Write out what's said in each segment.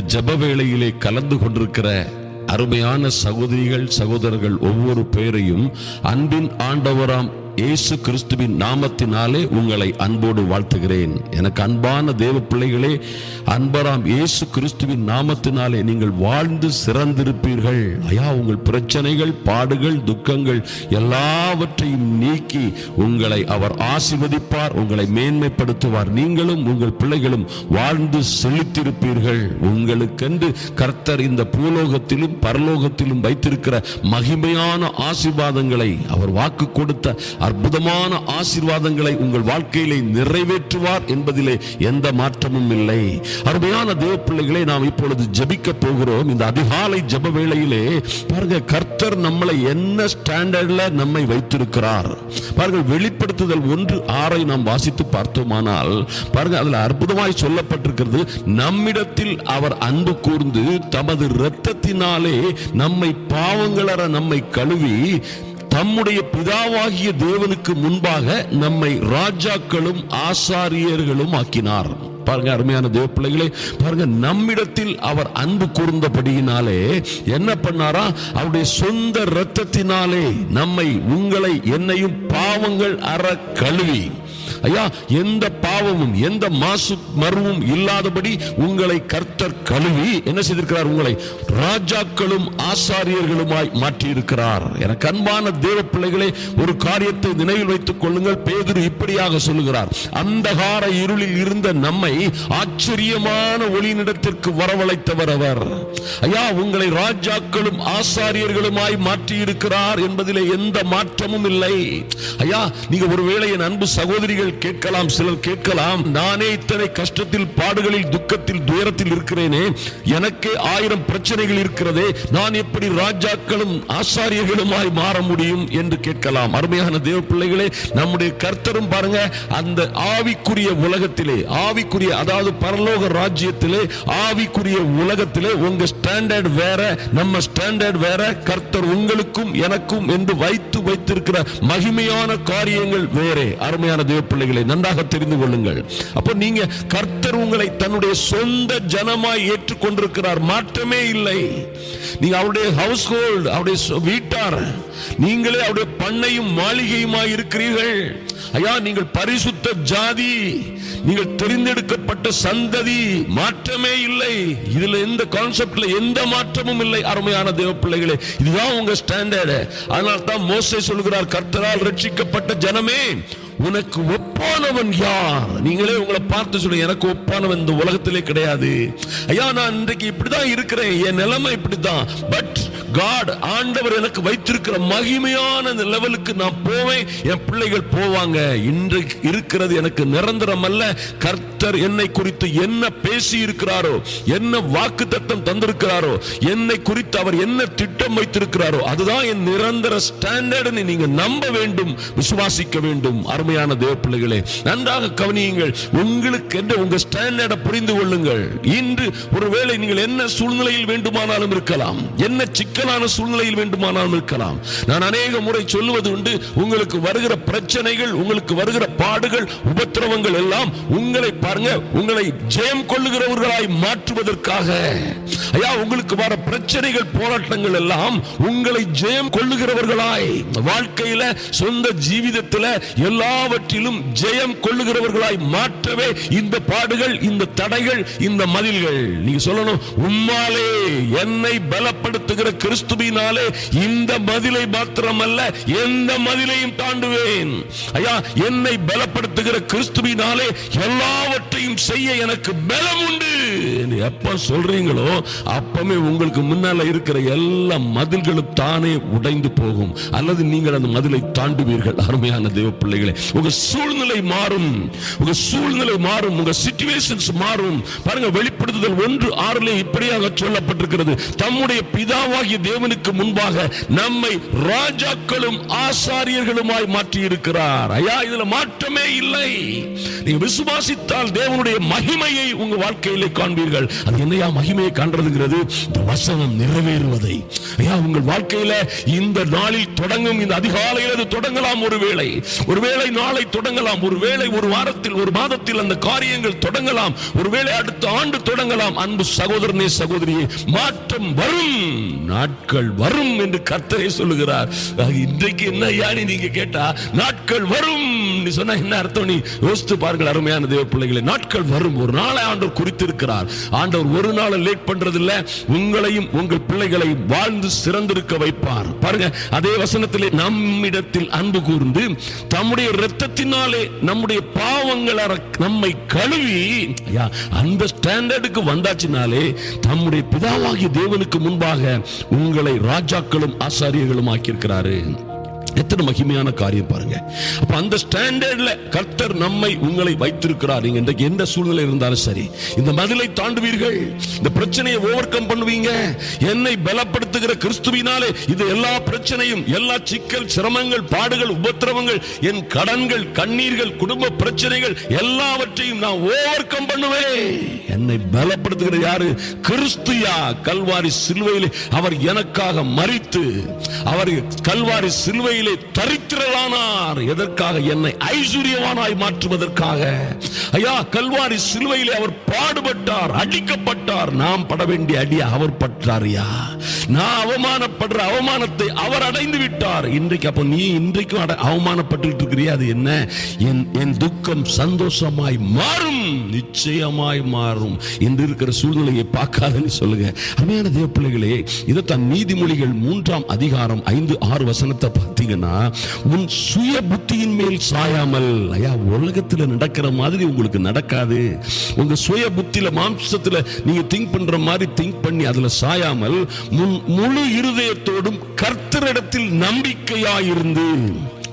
இந்த வேளையிலே கலந்து கொண்டிருக்கிற அருமையான சகோதரிகள் சகோதரர்கள் ஒவ்வொரு பேரையும் அன்பின் ஆண்டவராம் இயேசு கிறிஸ்துவின் நாமத்தினாலே உங்களை அன்போடு வாழ்த்துகிறேன். எனக்கு அன்பான தேவ பிள்ளைகளே அன்பராம் இயேசு கிறிஸ்துவின் நாமத்தினாலே நீங்கள் வாழ்ந்து சிறந்திருப்பீர்கள். ஐயா உங்கள் பிரச்சனைகள் பாடுகள் துக்கங்கள் எல்லாவற்றையும் நீக்கி உங்களை அவர் ஆசிர்வதிப்பார் உங்களை மேன்மைப்படுத்துவார். நீங்களும் உங்கள் பிள்ளைகளும் வாழ்ந்து செழித்திருப்பீர்கள். உங்களுக்கென்று கர்த்தர் இந்த பூலோகத்திலும் பரலோகத்திலும் வைத்திருக்கிற மகிமையான ஆசிர்வாதங்களை அவர் வாக்கு கொடுத்த அற்புதமான ஆசீர்வாதங்களை உங்கள் வாழ்க்கையிலே நிறைவேற்றுவார் என்பதிலே எந்த மாற்றமும் இல்லை. அருமையான தேவ பிள்ளைகளை நாம் இப்பொழுது ஜெபிக்க போகிறோம். இந்த அதிகாலை ஜப வேளையிலே பாருங்க கர்த்தர் நம்மளை என்ன ஸ்டாண்டர்ட்ல நம்மை வைத்திருக்கிறார். பாருங்கள் வெளிப்படுத்துதல் ஒன்று ஆறை நாம் வாசித்து பார்த்தோமானால் பாருங்க அதுல அற்புதமாய் சொல்லப்பட்டிருக்கிறது நம்மிடத்தில் அவர் அன்பு கூர்ந்து தமது இரத்தத்தினாலே நம்மை பாவங்களற நம்மை கழுவி தம்முடைய பிதாவாகிய தேவனுக்கு முன்பாக நம்மை ராஜாக்களும் ஆசாரியர்களும் ஆக்கினார். பாருங்க அருமையான தேவ பிள்ளைகளே பாருங்க நம்மிடத்தில் அவர் அன்பு கூர்ந்தபடியினாலே என்ன பண்ணாரா? அவருடைய சொந்த இரத்தத்தினாலே நம்மை உங்களை என்னையும் பாவங்கள் அற கழுவி ஐயா எந்த பாவமும் எந்த மாசு மருவும் இல்லாதபடி உங்களை கர்த்தர் கழுவி என்ன செய்திருக்கிறார்? உங்களை ராஜாக்களும் ஆசாரியர்களுமாய் மாற்றியிருக்கிறார். எனக்கு அன்பான தேவ பிள்ளைகளே ஒரு காரியத்தை நினைவில் வைத்துக் கொள்ளுங்கள். பேதுரு இப்படியாக சொல்லுகிறார். அந்தகார இருளில் இருந்த நம்மை ஆச்சரியமான ஒளியினிடத்திற்கு வரவழைத்தவர் அவர். ஐயா உங்களை ராஜாக்களும் ஆசாரியர்களுமாய் மாற்றி இருக்கிறார் என்பதிலே எந்த மாற்றமும் இல்லை. ஐயா நீங்க ஒருவேளை என் அன்பு சகோதரிகள் கேட்கலாம் சிலர் கேட்கலாம். நானே இத்தனை கஷ்டத்தில் பாடுகளில் துக்கத்தில் துயரத்தில் இருக்கிறேனே. எனக்கே ஆயிரம் பிரச்சனைகள் இருக்கிறதே. நான் எப்படி ராஜாக்களும் ஆசாரியர்களுமாய் மாற முடியும் என்று கேட்கலாம். அருமையான தேவ பிள்ளைகளே நம்முடைய கர்த்தரும் பாருங்க அந்த ஆவிக்குரிய உலகத்திலே ஆவிக்குரிய அதாவது பரலோக ராஜ்யத்திலே ஆவிக்குரிய உலகத்திலே உங்க ஸ்டாண்டர்ட் வேற நம்ம ஸ்டாண்டர்ட் வேற கர்த்தர் உங்களுக்கும் எனக்கும் என்று வைத்து வைத்திருக்கிற மகிமையான காரியங்கள் வேறே. அருமையான தேவ பிள்ளைகளை நன்றாக தெரிந்து கொள்ளுங்கள். அப்போ நீங்க கர்த்தர் உங்களை தன்னுடைய சொந்த ஜனமாய் ஏற்றுக்கொண்டிருக்கிறார். மாற்றமே இல்லை. நீங்க அவருடைய ஹவுஸ் ஹோல்டு அவருடைய வீட்டார் நீங்களே அவருடைய பண்ணையும் மாளிகையுமாய் இருக்கிறீர்கள். ஐயா நீங்கள் பரிசுத்த ஜாதி. நீங்கள் தெரிந்தெடுக்கப்பட்ட சந்ததி மாற்றமே இல்லை. இதுல எந்த கான்செப்ட்ல எந்த மாற்றமும் இல்லை அருமையான தேவ பிள்ளைகளே இதுதான் உங்க ஸ்டாண்டர்டு அதனால தான் மோசை சொல்கிறார் கர்த்தரால் ரட்சிக்கப்பட்ட ஜனமே உனக்கு ஒப்பானவன் யார்? நீங்களே உங்களை பார்த்து சொல்லுங்க எனக்கு ஒப்பானவன் இந்த உலகத்திலே கிடையாது. ஐயா நான் இன்றைக்கு இப்படிதான் இருக்கிறேன். என் நிலைமை இப்படிதான் பட் காட் ஆண்டவர் எனக்கு வைத்திருக்கிற மகிமையான அந்த லெவலுக்கு நான் போவேன். என் பிள்ளைகள் போவாங்க. இன்று இருக்கிறது எனக்கு நிரந்தரம் அல்ல. கர்த்தர் என்னை குறித்து என்ன பேசி இருக்கிறாரோ என்ன வாக்கு தத்தம் தந்திருக்கிறாரோ என்னை குறித்து அவர் என்ன திட்டம் வைத்திருக்கிறாரோ அதுதான் என் நிரந்தர ஸ்டாண்டர்ட் நீங்க நம்ப வேண்டும் விசுவாசிக்க வேண்டும். அருமையான தேவ பிள்ளைகளே நன்றாக கவனியுங்கள். உங்களுக்கு என்று உங்க ஸ்டாண்டர்டை புரிந்து கொள்ளுங்கள். இன்று ஒருவேளை நீங்கள் என்ன சூழ்நிலையில் வேண்டுமானாலும் இருக்கலாம். என்ன சிக்கலான சூழ்நிலையில் வேண்டுமானாலும் இருக்கலாம் நான் அநேக முறை சொல்லுவது உண்டு உங்களுக்கு வருகிற பிரச்சனைகள் உங்களுக்கு வருகிற பாடுகள் உபத்திரவங்கள் எல்லாம் உங்களை பாருங்க உங்களை ஜெயம் கொள்ளுகிறவர்களாய் மாற்றுவதற்காக. ஐயா உங்களுக்கு வர பிரச்சனைகள் போராட்டங்கள் எல்லாம் உங்களை ஜெயம் கொள்ளுகிறவர்களாய். வாழ்க்கையில சொந்த ஜீவிதத்துல எல்லாவற்றிலும் ஜெயம் கொள்ளுகிறவர்களாய் மாற்றவே இந்த பாடுகள் இந்த தடைகள் இந்த மதில்கள். நீங்க சொல்லணும் உம்மாலே என்னை பலப்படுத்துகிற கிறிஸ்துவினாலே இந்த மதிலை மாத்திரமல்ல எந்த மதிலையும் தாண்டுவேன். ஐயா என்னை பலப்படுத்துகிற கிறிஸ்துவினாலே எல்லாவற்றையும் செய்ய எனக்கு பலம் உண்டு. எப்ப சொல்றீங்களோ அப்பமே உங்களுக்கு முன்னால இருக்கிற எல்லா மதில்களும் தானே உடைந்து போகும். அல்லது நீங்கள் அந்த மதிலை தாண்டுவீர்கள் அருமையான தேவ பிள்ளைகளே. உங்க சூழ்நிலை மாறும். உங்க சூழ்நிலை மாறும். உங்க சிச்சுவேஷன்ஸ் மாறும். பாருங்க வெளிப்படுத்துதல் ஒன்று ஆறுல இப்படியாக சொல்லப்பட்டிருக்கிறது. தம்முடைய பிதாவாகிய தேவனுக்கு முன்பாக நம்மை ராஜாக்களும் ஆசாரியர்களுமாய் மாற்றி இருக்கிறார் ஐயா இதுல மாற்றமே இல்லை. நீங்க விசுவாசித்தால் தேவனுடைய மகிமையை உங்க வாழ்க்கையிலே காண்பீர்கள். அது என்னையா மகிமையை காண்றதுங்கிறது? இந்த வசனம் நிறைவேறுவதை. ஐயா உங்கள் வாழ்க்கையில இந்த நாளில் தொடங்கும் இந்த அதிகாலையில் அது தொடங்கலாம் ஒருவேளை ஒருவேளை நாளை தொடங்கலாம் ஒருவேளை ஒரு வாரத்தில் ஒரு மாதத்தில் அந்த காரியங்கள் தொடங்கலாம் ஒருவேளை அடுத்த ஆண்டு தொடங்கலாம். அன்பு சகோதரனே சகோதரியே மாற்றம் வரும். நாட்கள் வரும் என்று கர்த்தரே சொல்லுகிறார். இன்றைக்கு என்ன யானி நீங்க கேட்டா நாட்கள் வரும். அப்படி சொன்னா என்ன அர்த்தம்? நீ யோசித்து பாருங்கள் அருமையான தேவ பிள்ளைகளை நாட்கள் வரும் ஒரு நாளை ஆண்டவர் குறித்திருக்கிறார். ஆண்டவர் ஒரு நாள் லேட் பண்றது இல்ல உங்களையும் உங்கள் பிள்ளைகளை வாழ்ந்து சிறந்திருக்க வைப்பார். பாருங்க அதே வசனத்திலே நம்மிடத்தில் அன்பு கூர்ந்து தம்முடைய இரத்தத்தினாலே நம்முடைய பாவங்களை நம்மை கழுவி அந்த ஸ்டாண்டர்டுக்கு வந்தாச்சுனாலே தம்முடைய பிதாவாகிய தேவனுக்கு முன்பாக உங்களை ராஜாக்களும் ஆசாரியர்களும் ஆக்கியிருக்கிறாரு. எத்தனை மகிமையான காரியம் பாருங்க. அப்ப அந்த ஸ்டாண்டர்ட்ல கர்த்தர் நம்மை உங்களை வைத்திருக்கிறார். நீங்க இன்றைக்கு எந்த சூழ்நிலை இருந்தாலும் சரி இந்த மதிலை தாண்டுவீர்கள். இந்த பிரச்சனையை ஓவர் கம் பண்ணுவீங்க. என்னை பலப்படுத்துகிற கிறிஸ்துவினாலே இது எல்லா பிரச்சனையும் எல்லா சிக்கல் சிரமங்கள் பாடுகள் உபத்திரவங்கள் என் கடன்கள் கண்ணீர்கள் குடும்ப பிரச்சனைகள் எல்லாவற்றையும் நான் ஓவர் கம் பண்ணுவேன். என்னை பலப்படுத்துகிற யாரு? கிறிஸ்துயா கல்வாரி சிலுவையில் அவர் எனக்காக மறித்து அவர் கல்வாரி சிலுவையில் தரித்திரலானார் எதற்காக? என்னை ஐஸ்வர்யவானாய் மாற்றுவதற்காக. ஐயா கல்வாரி சிலுவையிலே அவர் பாடுபட்டார் அடிக்கப்பட்டார். நாம் பட வேண்டிய அடி அவர் பட்டாரியா நான் அவமானப்படுற அவமானத்தை அவர் அடைந்து விட்டார். இன்றைக்கு அப்போ நீ இன்றைக்கும் அட- அவமானப்பட்டு இருக்கிறியா அது என்ன? என் என் துக்கம் சந்தோஷமாய் மாறும் நிச்சயமாய் மாறும். என்று இருக்கிற சூழ்நிலையை பார்க்காதன்னு சொல்லுங்க. அருமையான தேவ பிள்ளைகளே இதைத்தான் நீதிமொழிகள் மூன்றாம் அதிகாரம் ஐந்து ஆறு வசனத்தை பார்த்தீங்கன்னா உன் சுய புத்தியின் மேல் சாயாமல் ஐயா உலகத்துல நடக்கிற மாதிரி உங்களுக்கு நடக்காது. உங்க சுய புத்தியில மாம்சத்துல நீங்க திங்க் பண்ற மாதிரி திங்க் பண்ணி அதுல சாயாமல் முன் முழு இருதயத்தோடும் கர்த்தரிடத்தில் நம்பிக்கையாயிருந்து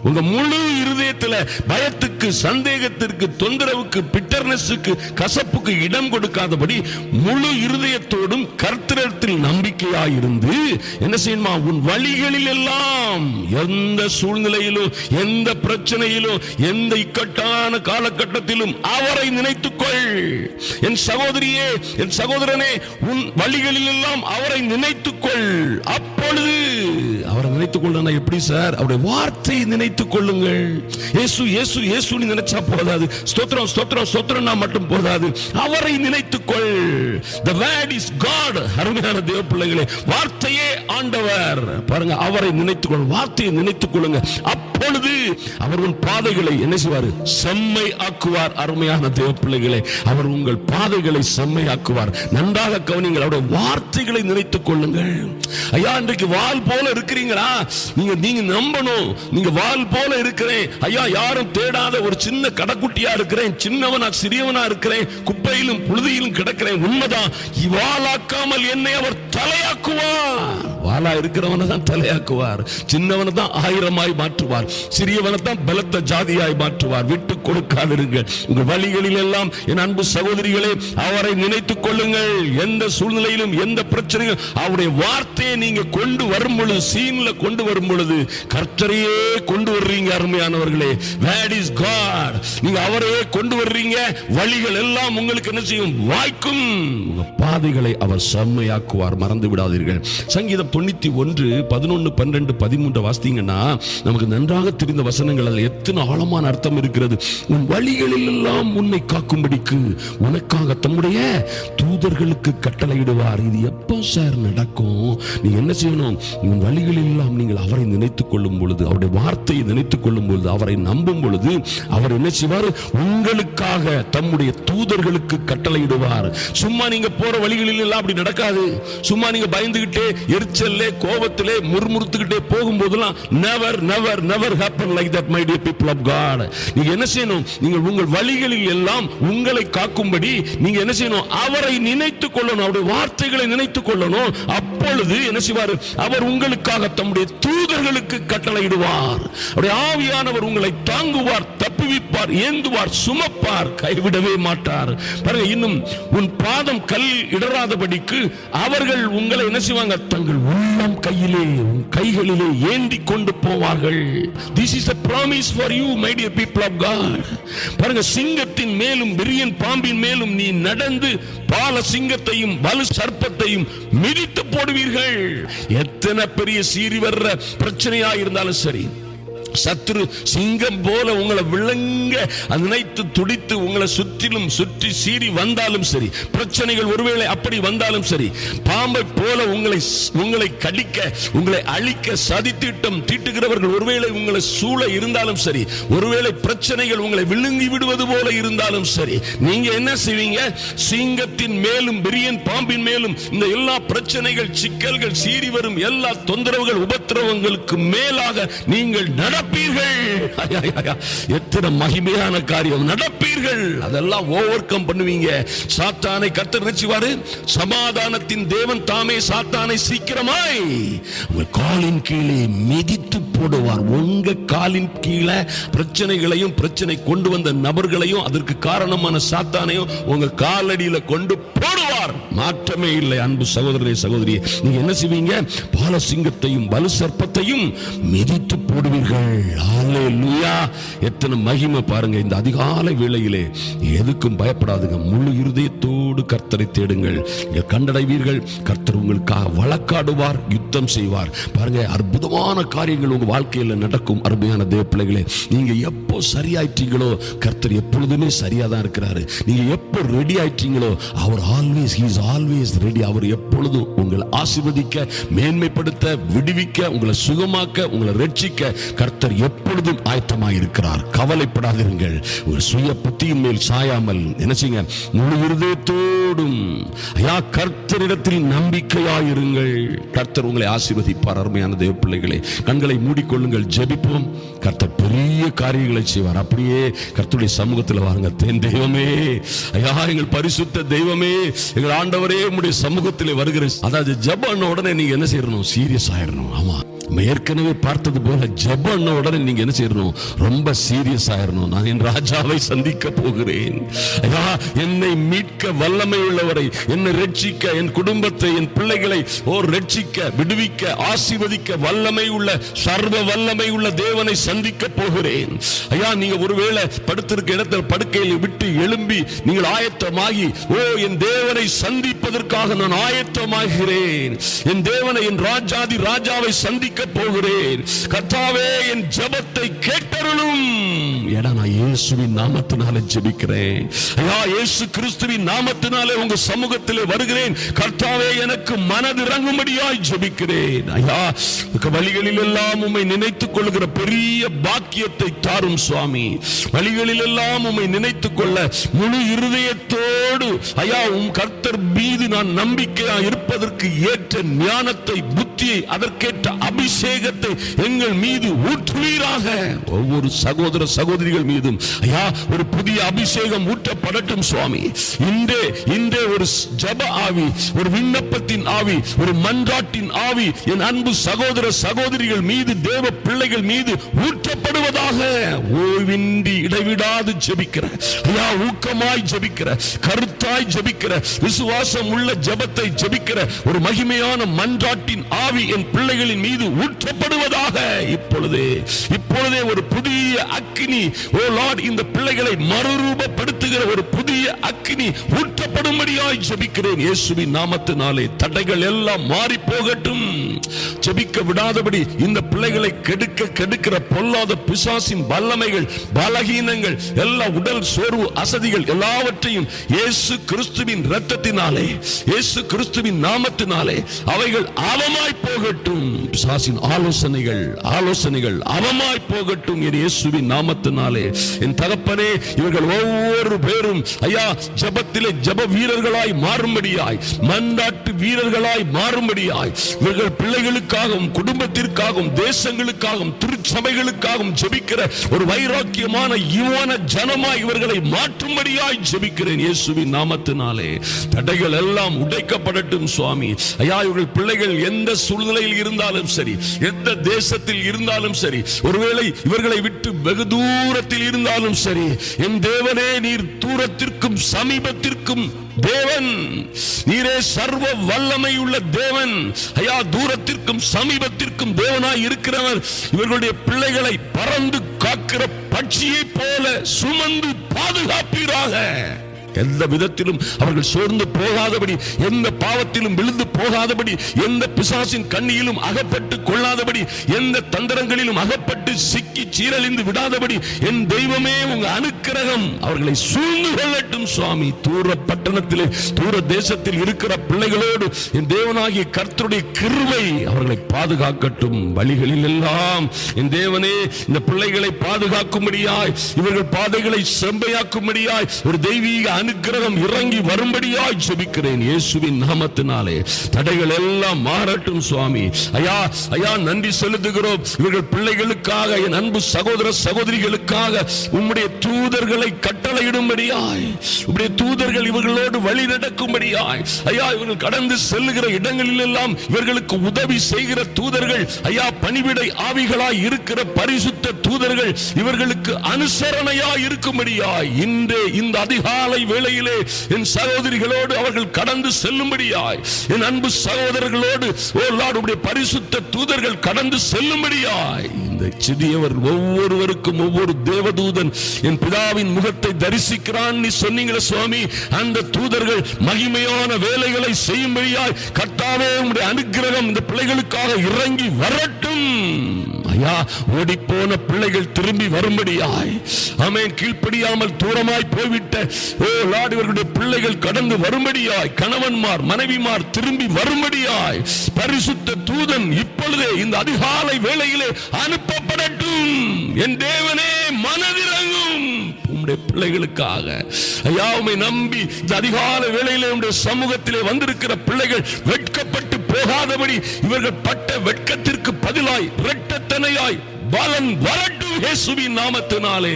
உங்க முழு இருதயத்துல பயத்துக்கு சந்தேகத்திற்கு தொந்தரவுக்கு பிட்டர்னஸுக்கு கசப்புக்கு இடம் கொடுக்காதபடி முழு இருதயத்தோடும் கர்த்தரிடத்தில் நம்பிக்கையாயிருந்து என்ன செய்யணுமா? உன் வழிகளில் எல்லாம் எந்த சூழ்நிலையிலும் எந்த பிரச்சனையிலும் எந்த இக்கட்டான காலகட்டத்திலும் அவரை நினைத்துக்கொள். என் சகோதரியே என் சகோதரனே உன் வழிகளில் எல்லாம் அவரை நினைத்துக்கொள். அப்பொழுது அவரை நினைத்துக்கொள்ளன எப்படி சார்? அவருடைய வார்த்தையை நினைத்துக் கொள்ளுங்கள் இயேசு இயேசு இயேசுன்னு நினைச்சா போதாது. ஸ்தோத்திரம் ஸ்தோத்திரம் ஸ்தோத்திரம்னா மட்டும் போதாது. அவரை நினைத்துக் கொள் த வேர்ட் இஸ் காட் அருமையான தேவ பிள்ளைகளே வார்த்தையே ஆண்டவர். பாருங்க அவரை நினைத்துக் கொள் வார்த்தையை நினைத்துக் கொள்ளுங்க அப்பொழுது அவர் உன் பாதைகளை என்ன செய்வார்? செம்மை ஆக்குவார் அருமையான தேவ பிள்ளைகளே அவர் உங்கள் பாதைகளை செம்மை ஆக்குவார் நன்றாக கவனிங்கள் அவருடைய வார்த்தைகளை நினைத்துக் கொள்ளுங்கள் ஐயா இன்றைக்கு வால் போல இருக்கிறீங்களா? நீங்க நீங்க நம்பணும். நீங்க வால் போல இருக்கிறேன். ஐயா யாரும் தேடாத ஒரு சின்ன கடைக்குட்டியா இருக்கிறேன். சின்னவனா சிறியவனா இருக்கிறேன். குப்பையிலும் புழுதியிலும் கிடக்கிறேன். உண்மைதான் இவாளாக்காமல் என்னை அவர் தலையாக்குவார். வாளா இருக்கிறவனை தான் தலையாக்குவார். சின்னவனை தான் ஆயிரமாய் மாற்றுவார். சிறியவனை தான் பலத்த ஜாதியாய் மாற்றுவார். விட்டு கொடுக்காதிருங்கள். உங்கள் வழிகளில் எல்லாம் என் அன்பு சகோதரிகளே அவரை நினைத்துக் கொள்ளுங்கள். எந்த சூழ்நிலையிலும் எந்த பிரச்சனையும் அவருடைய வார்த்தையை நீங்க கொண்டு வரும் பொழுது சீன்ல கொண்டு வரும் பொழுது கர்த்தரையே கொண்டு கொண்டு வர்றீங்க அருமையானவர்களே. வேட் இஸ் காட் நீங்க அவரையே கொண்டு வர்றீங்க. வழிகள் எல்லாம் உங்களுக்கு என்ன செய்யும்? வாய்க்கும். பாதைகளை அவர் செம்மையாக்குவார். மறந்து விடாதீர்கள். சங்கீதம் தொண்ணூத்தி ஒன்று பதினொன்னு பன்னெண்டு பதிமூன்று வாசித்தீங்கன்னா நமக்கு நன்றாக தெரிந்த வசனங்கள் அதில் எத்தனை ஆழமான அர்த்தம் இருக்கிறது. உன் வழிகளில் எல்லாம் உன்னை காக்கும்படிக்கு உனக்காக தம்முடைய தூதர்களுக்கு கட்டளையிடுவார். இது எப்போ சார் நடக்கும்? நீ என்ன செய்யணும்? உன் வழிகளில் எல்லாம் நீங்கள் அவரை நினைத்துக் கொள்ளும் பொழுது அவருடைய வார்த்தை வார்த்தையை நினைத்துக் கொள்ளும் பொழுது அவரை நம்பும் பொழுது அவர் என்ன செய்வார்? உங்களுக்காக தம்முடைய தூதர்களுக்கு கட்டளையிடுவார். சும்மா நீங்க போற வழிகளில் எல்லாம் அப்படி நடக்காது. சும்மா நீங்க பயந்துகிட்டே எரிச்சல்ல கோபத்திலே முறுமுறுத்துக்கிட்டே போகும்போதெல்லாம் never never never happen like that my dear people of God நீங்க என்ன செய்யணும்? நீங்கள் உங்கள் வழிகளில் எல்லாம் உங்களை காக்கும்படி நீங்க என்ன செய்யணும்? அவரை நினைத்துக் கொள்ளணும். அவருடைய வார்த்தைகளை நினைத்துக் கொள்ளணும். அப்பொழுது என்ன செய்வார்? அவர் உங்களுக்காக தம்முடைய தூதர்களுக்கு கட்டளையிடுவார். அவருடைய ஆவியானவர் உங்களை தாங்குவார் தப்புவிப்பார் ஏந்துவார் சுமப்பார் கைவிடவே மாட்டார். பாருங்க இன்னும் உன் பாதம் கல் இடராதபடிக்கு அவர்கள் உங்களை என்ன செய்வாங்க? தங்கள் உள்ளம் கையிலே உன் கைகளிலே ஏந்தி கொண்டு போவார்கள். This is a promise for you my dear people of God பாருங்க சிங்கத்தின் மேலும் விரியன் பாம்பின் மேலும் நீ நடந்து பால சிங்கத்தையும் வலு சர்ப்பத்தையும் மிதித்து போடுவீர்கள். எத்தனை பெரிய சீறி வர்ற பிரச்சனையா இருந்தாலும் சரி. சத்ரு சிங்கம் போல உங்களை விளங்க நினைத்து துடித்து உங்களை சுற்றிலும் சுற்றி சீறி வந்தாலும் சரி பிரச்சனைகள் ஒருவேளை அப்படி வந்தாலும் சரி பாம்பை போல உங்களை உங்களை கடிக்க உங்களை அழிக்க சதித்திட்டம் தீட்டுகிறவர்கள் ஒருவேளை உங்களை சூழ இருந்தாலும் சரி ஒருவேளை பிரச்சனைகள் உங்களை விழுங்கி விடுவது போல இருந்தாலும் சரி நீங்க என்ன செய்வீங்க? சிங்கத்தின் மேலும் பிரியன் பாம்பின் மேலும் இந்த எல்லா பிரச்சனைகள் சிக்கல்கள் சீறி வரும் எல்லா தொந்தரவுகள் உபத்திரவங்களுக்கு மேலாக நீங்கள் நட நடப்பீர்கள். எத்தனை மகிமையான காரியம். நடப்பீர்கள். அதெல்லாம் ஓவர் கம் பண்ணுவீங்க. சாத்தானை கத்தர் நினைச்சுவாரு. சமாதானத்தின் தேவன் தாமே சாத்தானை சீக்கிரமாய் உங்க காலின் கீழே மிதித்து போடுவார். உங்க காலின் கீழே பிரச்சனைகளையும் பிரச்சனை கொண்டு வந்த நபர்களையும் அதற்கு காரணமான சாத்தானையும் உங்க காலடியில கொண்டு போடுவார். மாற்றமே இல்லை அன்பு சகோதரரே சகோதரி நீங்க என்ன செய்வீங்க? பால சிங்கத்தையும் பலு சர்ப்பத்தையும் மிதித்து போடுவீர்கள். ஹalleluya. எத்தனை மகிமை பாருங்க இந்த அதிகாலை வேளையிலே எதுக்கும் பயப்படாதுங்க. முழு இருதயத்தோடு கர்த்தரை தேடுங்கள். நீங்கள் கண்டடைவீர்கள். கர்த்தர் உங்களுக்காக வழக்காடுவார் யுத்தம் செய்வார். பாருங்க அற்புதமான காரியங்கள் உங்க வாழ்க்கையில் நடக்கும் அருமையான தேவ பிள்ளைகளே. நீங்க எப்போ சரியாயிட்டீங்களோ கர்த்தர் எப்பொழுதுமே சரியா தான் இருக்கிறாரு. நீங்க எப்போ ரெடி ஆயிட்டீங்களோ அவர் ஆல்வேஸ் ஹீஸ் ஆல்வேஸ் ரெடி அவர் எப்பொழுதும் உங்களை ஆசிர்வதிக்க மேன்மைப்படுத்த விடுவிக்க உங்களை சுகமாக்க உங்களை ரட்சிக்க கர்த்தர் எப்பொழுதும் ஆயத்தமாக இருக்கிறார் கவலைப்படாதிருங்கள். ஒரு சுய புத்தியின் மேல் சாயாமல் நினைச்சிங்க. முழு இருதயத்தோடும். ஐயா கர்த்தரிடத்தில் நம்பிக்கையாயிருங்கள். கர்த்தர் உங்களை ஆசிர்வதிப்பார் அருமையான தேவ பிள்ளைகளே. கண்களை மூடிக்கொள்ளுங்கள் ஜெபிப்போம். கர்த்தர் பெரிய காரியங்களை செய்வார். அப்படியே கர்த்தருடைய சமூகத்தில் வாருங்க தேன் தெய்வமே. ஐயா எங்கள் பரிசுத்த தெய்வமே. எங்கள் ஆண்டவரே உம்முடைய சமூகத்தில் வருகிற அதாவது ஜெபம் உடனே நீங்க என்ன செய்யணும் சீரியஸ் ஆயிடணும். ஆமா. நம்ம ஏற்கனவே பார்த்தது போல ஜெபம் உடனே நீங்க என்ன செய்யணும்? ரொம்ப சீரியஸ் ஆயிரணும். நான் என் ராஜாவை சந்திக்க போகிறேன். ஐயா என்னை மீட்க வல்லமை உள்ளவரை என்னை ரட்சிக்க என் குடும்பத்தை என் பிள்ளைகளை ஓர் ரட்சிக்க விடுவிக்க ஆசிர்வதிக்க வல்லமை உள்ள சர்வ வல்லமை உள்ள தேவனை சந்திக்க போகிறேன். ஐயா நீங்க ஒருவேளை படுத்திருக்க இடத்தில் படுக்கையில் விட்டு எழும்பி நீங்கள் ஆயத்தமாகி ஓ என் தேவனை சந்திப்பதற்காக நான் ஆயத்தமாகிறேன். என் தேவனை என் ராஜாதி ராஜாவை சந்திக்க போகிறேன். கர்த்தாவே என் ஜபத்தை கேட்டருளும். ஏடா நான் இயேசுவின் நாமத்தினாலே ஜெபிக்கிறேன். ஐயா இயேசு கிறிஸ்துவின் நாமத்தினாலே உங்க சமூகத்திலே வருகிறேன். கர்த்தாவே எனக்கு மனதிறங்கும்படியாய் ஜெபிக்கிறேன். ஐயா வழிகளில் எல்லாம் உம்மை நினைத்துக் கொள்கிற பெரிய பாக்கியத்தை தாரும் சுவாமி. வழிகளில் எல்லாம் உம்மை நினைத்துக் கொள்ள முழு இருதயத்தோடு ஐயா உம் கர்த்தர் மீது நான் நம்பிக்கையா இருப்பதற்கு ஏற்ற ஞானத்தை புத்தியை அதற்கேற்ற அபி அபிஷேகத்தை எங்கள் மீது ஊற்றுவீராக. ஒவ்வொரு சகோதர சகோதரிகள் மீதும். ஐயா ஒரு புதிய அபிஷேகம் ஊற்றப்படட்டும் சுவாமி. இன்றே இன்றே ஒரு ஜப ஆவி ஒரு விண்ணப்பத்தின் ஆவி ஒரு மன்றாட்டின் ஆவி என் அன்பு சகோதர சகோதரிகள் மீது தேவ பிள்ளைகள் மீது ஊற்றப்படுவதாக. ஓய்வின்றி இடைவிடாது ஜெபிக்கிற. ஐயா ஊக்கமாய் ஜெபிக்கிற கருத்தாய் ஜெபிக்கிற விசுவாசம் உள்ள ஜபத்தை ஜெபிக்கிற ஒரு மகிமையான மன்றாட்டின் ஆவி என் பிள்ளைகளின் மீது ஊற்றப்படுவதாக இப்பொழுது. இப்பொழுதே ஒரு புதிய அக்னி ஓ லார்ட் இந்த பிள்ளைகளை மறுரூபப்படுத்துகிற ஒரு புதிய அக்னி ஊற்றப்படும்படியாய் ஜெபிக்கிறேன். இயேசுவின் நாமத்தினாலே தடைகள் எல்லாம் மாறி போகட்டும் ஜெபிக்க விடாதபடி இந்த பிள்ளைகளை கெடுக்க கெடுக்கிற பொல்லாத பிசாசின் வல்லமைகள் பலகீனங்கள் எல்லா உடல் சோர்வு அசதிகள் எல்லாவற்றையும் இயேசு கிறிஸ்துவின் ரத்தத்தினாலே இயேசு கிறிஸ்துவின் நாமத்தினாலே அவைகள் ஆழமாய் போகட்டும். பிசாசின் ஆலோசனைகள் ஆலோசனைகள் அவமாய் போகட்டும் என் இயேசுவின் நாமத்தினாலே. என் தகப்பனே இவர்கள் ஒவ்வொரு பேரும் ஐயா ஜபத்திலே ஜப வீரர்களாய் மாறும்படியாய் மண்டாட்டு வீரர்களாய் மாறும்படியாய் இவர்கள் பிள்ளைகளுக்காகவும் குடும்பத்திற்காகவும் தேசங்களுக்காகவும் திருச்சபைகளுக்காகவும் ஜெபிக்கிற ஒரு வைராக்கியமான யுவன ஜனமாய் இவர்களை மாற்றும்படியாய் ஜெபிக்கிறேன் இயேசுவின் நாமத்தினாலே. தடைகள் எல்லாம் உடைக்கப்படட்டும் சுவாமி. ஐயா இவர்கள் பிள்ளைகள் எந்த சூழ்நிலையில் இருந்தாலும் சரி எந்த தேசத்தில் இருந்தாலும் சரி ஒருவேளை இவர்களை விட்டு வெகு தூரத்தில் இருந்தாலும் சரி என் தேவனே நீர் தூரத்திற்கும் சமீபத்திற்கும் தேவன். நீரே சர்வ வல்லமை உள்ள தேவன். ஐயா தூரத்திற்கும் சமீபத்திற்கும் தேவனாய் இருக்கிறவர். இவர்களுடைய பிள்ளைகளை பறந்து காக்கிற பட்சியைப் போல சுமந்து பாதுகாப்பீராக. எந்த விதத்திலும் அவர்கள் சோர்ந்து போகாதபடி எந்த பாவத்திலும் விழுந்து போகாதபடி எந்த பிசாசின் கண்ணியிலும் அகப்பட்டு கொள்ளாதபடி எந்த தந்திரங்களிலும் அகப்பட்டு சிக்கி சீரழிந்து விடாதபடி என் தெய்வமே உங்க அனுக்கிரகம் அவர்களை சூழ்ந்து கொள்ளட்டும் சுவாமி. தூர பட்டணத்திலே தூர தேசத்தில் இருக்கிற பிள்ளைகளோடு என் தேவனாகிய கர்த்தருடைய கிருவை அவர்களை பாதுகாக்கட்டும். வழிகளில் எல்லாம் என் தேவனே இந்த பிள்ளைகளை பாதுகாக்கும்படியாய் இவர்கள் பாதைகளை செம்பையாக்கும்படியாய் ஒரு தெய்வீக அனுக்கிரகம் இறங்கி வரும்படியாய் ஜெபிக்கிறேன் இயேசுவின் நாமத்தினாலே. தடைகள் எல்லாம் மாறட்டும் சுவாமி. ஐயா ஐயா நன்றி செலுத்துகிறோம். இவர்கள் பிள்ளைகளுக்காக என் அன்பு சகோதர சகோதரிகளுக்காக உம்முடைய தூதர்களை கட்டளையிடும்படியாய் உம்முடைய தூதர்கள் இவர்களோடு வழி நடக்கும்படியாய். ஐயா இவர்கள் கடந்து செல்லுகிற இடங்களில் எல்லாம் இவர்களுக்கு உதவி செய்கிற தூதர்கள் ஐயா பணிவிடை ஆவிகளாய் இருக்கிற பரிசுத்த தூதர்கள் இவர்களுக்கு அனுசரணையாய் இருக்கும்படியாய் இன்று இந்த அதிகாலை வேளையிலே என் சகோதரிகளோடு அவர்கள் கடந்து செல்லும்படியாய் என் அன்பு சகோதரர்களோடு ஓ லார்ட் பரிசுத்த தூதர்கள் கடந்து செல்லும்படியாய். இந்த சிறியவர் ஒவ்வொருவருக்கும் ஒவ்வொரு தேவதூதன் என் பிதாவின் முகத்தை தரிசிக்கிறான். நீ சொன்னீங்களே சுவாமி அந்த தூதர்கள் மகிமையான வேலைகளை செய்யும்படியாய் கட்டாவே உடைய அனுக்கிரகம் இந்த பிள்ளைகளுக்காக இறங்கி வரட்டும். ஐயா ஓடி போன பிள்ளைகள் திரும்பி வரும்படியாய். ஆமென் கீழ்ப்படியாமல் தூரமாய் போய்விட்ட ஓ லார்ட் இவர்களுடைய பிள்ளைகள் கடந்து வரும்படியாய் கணவன்மார் மனைவிமார் திரும்பி வரும்படியாய் பரிசுத்த தூதன் இப்பொழுதே இந்த அதிகாலை வேளையிலே அனுப்பப்படட்டும். என் தேவனே மனதிறங்கும். உம்முடைய பிள்ளைகளுக்காக. ஐயா உம்மை நம்பி இந்த அதிகாலை வேளையிலே உம்முடைய சமூகத்திலே வந்திருக்கிற பிள்ளைகள் வெட்கப்பட்டு போகாதபடி இவர்கள் பட்ட வெட்கத்திற்கு பதிலாய் இரட்டத்தனையாய் பலன் வரட்டும் இயேசுவின் நாமத்தினாலே.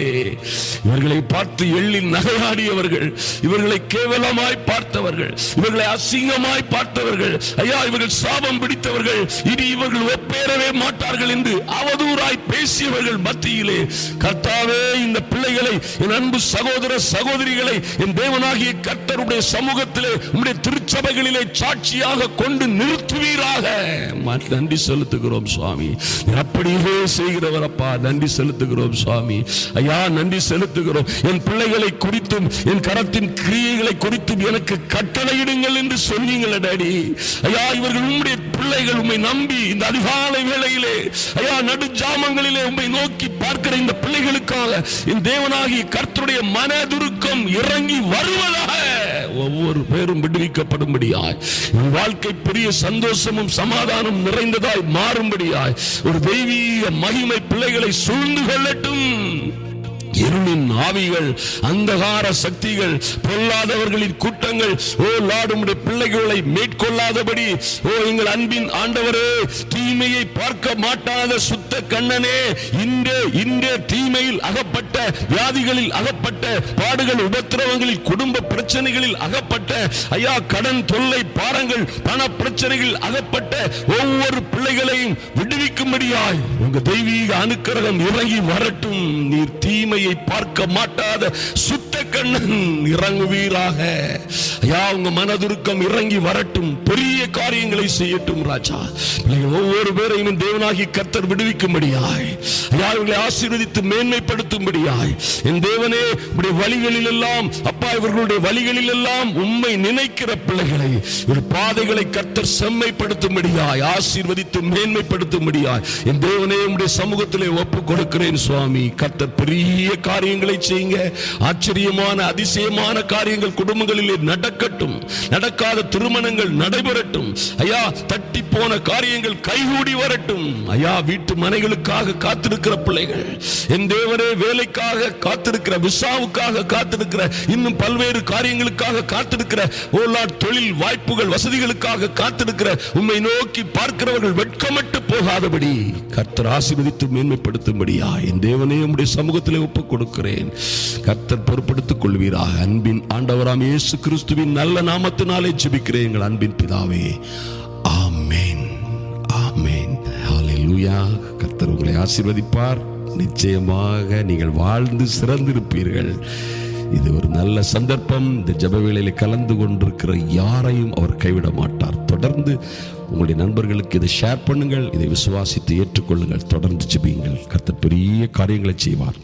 இவர்களை பார்த்து எள்ளி நகையாடியவர்கள் இவர்களை கேவலமாய் பார்த்தவர்கள் இவர்களை அசிங்கமாய் பார்த்தவர்கள் ஐயா இவர்கள் சாபம் பிடித்தவர்கள் இனி இவர்கள் ஒப்பேறவே மாட்டார்கள் என்று அவதூறாய் பேசியவர்கள் மத்தியிலே. கர்த்தாவே இந்த பிள்ளைகளை என் அன்பு சகோதர சகோதரிகளை என் தேவனாகிய கர்த்தருடைய சமூகத்திலே உடைய திருச்சபைகளிலே சாட்சியாக கொண்டு நிறுத்துவீராக. நன்றி செலுத்துகிறோம் சுவாமி. அப்படியே செய்கிற செய்கிறவர் அப்பா நன்றி செலுத்துகிறோம் சுவாமி. ஐயா நன்றி செலுத்துகிறோம். என் பிள்ளைகளை குறித்தும் என் கரத்தின் கிரியைகளை குறித்தும் எனக்கு கட்டளையிடுங்கள் என்று சொன்னீங்களே டாடி. ஐயா இவர்கள் உம்முடைய பிள்ளைகள் உண்மை நம்பி இந்த அதிகாலை வேளையிலே ஐயா நடு ஜாமங்களிலே உண்மை நோக்கி பார்க்கிற இந்த பிள்ளைகளுக்காக என் தேவனாகி கர்த்தருடைய மனதுருக்கம் இறங்கி வருவதாக ஒவ்வொரு பேரும் விடுவிக்கப்படும்படியாய். வாழ்க்கை பெரிய சந்தோஷமும் சமாதானம் நிறைந்ததாய் மாறும்படியாய். ஒரு தெய்வீக மகிமை பிள்ளைகளை சூழ்ந்து கொள்ளட்டும். இருளின் ஆவிகள் அந்தகார சக்திகள் பொல்லாதவர்களின் கூட்டங்கள் ஓ லாடுமுடைய பிள்ளைகளை மேற்கொள்ளாதபடி ஓ எங்கள் அன்பின் ஆண்டவரே தீமையை பார்க்க மாட்டாத சுத்த கண்ணனே இன்றே இன்றே தீமையில் அகப்பட்ட வியாதிகளில் அகப்பட்ட பாடுகள் உபத்திரவங்களில் குடும்ப பிரச்சனைகளில் அகப்பட்ட ஐயா கடன் தொல்லை பாரங்கள் பண பிரச்சனைகளில் அகப்பட்ட ஒவ்வொரு பிள்ளைகளையும் விடுவிக்கும்படியாய் உங்க தெய்வீக அனுக்கிரகம் இறங்கி வரட்டும். நீர் தீமையை பார்க்க மாட்டாத சுத்த கண்ணன் இறங்குவீராக. ஐயா உங்க மனதுருக்கம் இறங்கி வரட்டும். பெரிய காரியங்களை செய்யட்டும் ராஜா. ஒவ்வொரு பேரையும் தேவனாகி கர்த்தர் விடுவிக்கும் ஐயா இவர்களை ஆசீர்வதித்து மேன்மைப்படுத்தும்படியாய். என் தேவனே உடைய வழிகளில் எல்லாம் அப்பா இவர்களுடைய வழிகளில் எல்லாம் உண்மை நினைக்கிற பிள்ளைகளை ஒரு பாதைகளை கர்த்தர் செம்மைப்படுத்தும்படியாய் ஆசீர்வதித்து மேன்மைப்படுத்தும்படியாய். என் தேவனே உடைய சமூகத்திலே ஒப்பு கொடுக்கிறேன் சுவாமி. கர்த்தர் பெரிய காரியங்களை செய்யுங்க. ஆச்சரியமான அதிசயமான காரியங்கள் குடும்பங்களிலே நடக்கட்டும். நடக்காத திருமணங்கள் நடைபெறட்டும். ஐயா தட்டி போன காரியங்கள் கைகூடி வரட்டும். ஐயா வீட்டு மனை மனைகளுக்காக காத்திருக்கிற பிள்ளைகள் என் தேவனே வேலைக்காக காத்திருக்கிற விசாவுக்காக காத்திருக்கிற இன்னும் பல்வேறு காரியங்களுக்காக காத்திருக்கிற ஓலாட் தொழில் வாய்ப்புகள் வசதிகளுக்காக காத்திருக்கிற உண்மை நோக்கி பார்க்கிறவர்கள் வெட்கமட்டு போகாதபடி கர்த்தர் ஆசீர்வதித்து மேன்மைப்படுத்தும்படியா என் தேவனே உடைய சமூகத்திலே ஒப்புக் கொடுக்கிறேன் கர்த்தர் பொறுப்படுத்திக் கொள்வீராக. அன்பின் ஆண்டவராம் இயேசு கிறிஸ்துவின் நல்ல நாமத்தினாலே ஜெபிக்கிறேன் எங்கள் அன்பின் பிதாவே. ஆமேன். ஆமென் கத்தர் உங்களை ஆசீர்வதிப்பார். நிச்சயமாக நீங்கள் வாழ்ந்து சிறந்திருப்பீர்கள். இது ஒரு நல்ல சந்தர்ப்பம். இந்த ஜெப வேளையில கலந்து கொண்டிருக்கிற யாரையும் அவர் கைவிட மாட்டார். தொடர்ந்து உங்களுடைய நண்பர்களுக்கு இதை ஷேர் பண்ணுங்கள். இதை விசுவாசித்து ஏற்றுக்கொள்ளுங்கள். தொடர்ந்து ஜெபியுங்கள். கர்த்தர் பெரிய காரியங்களை செய்வார்.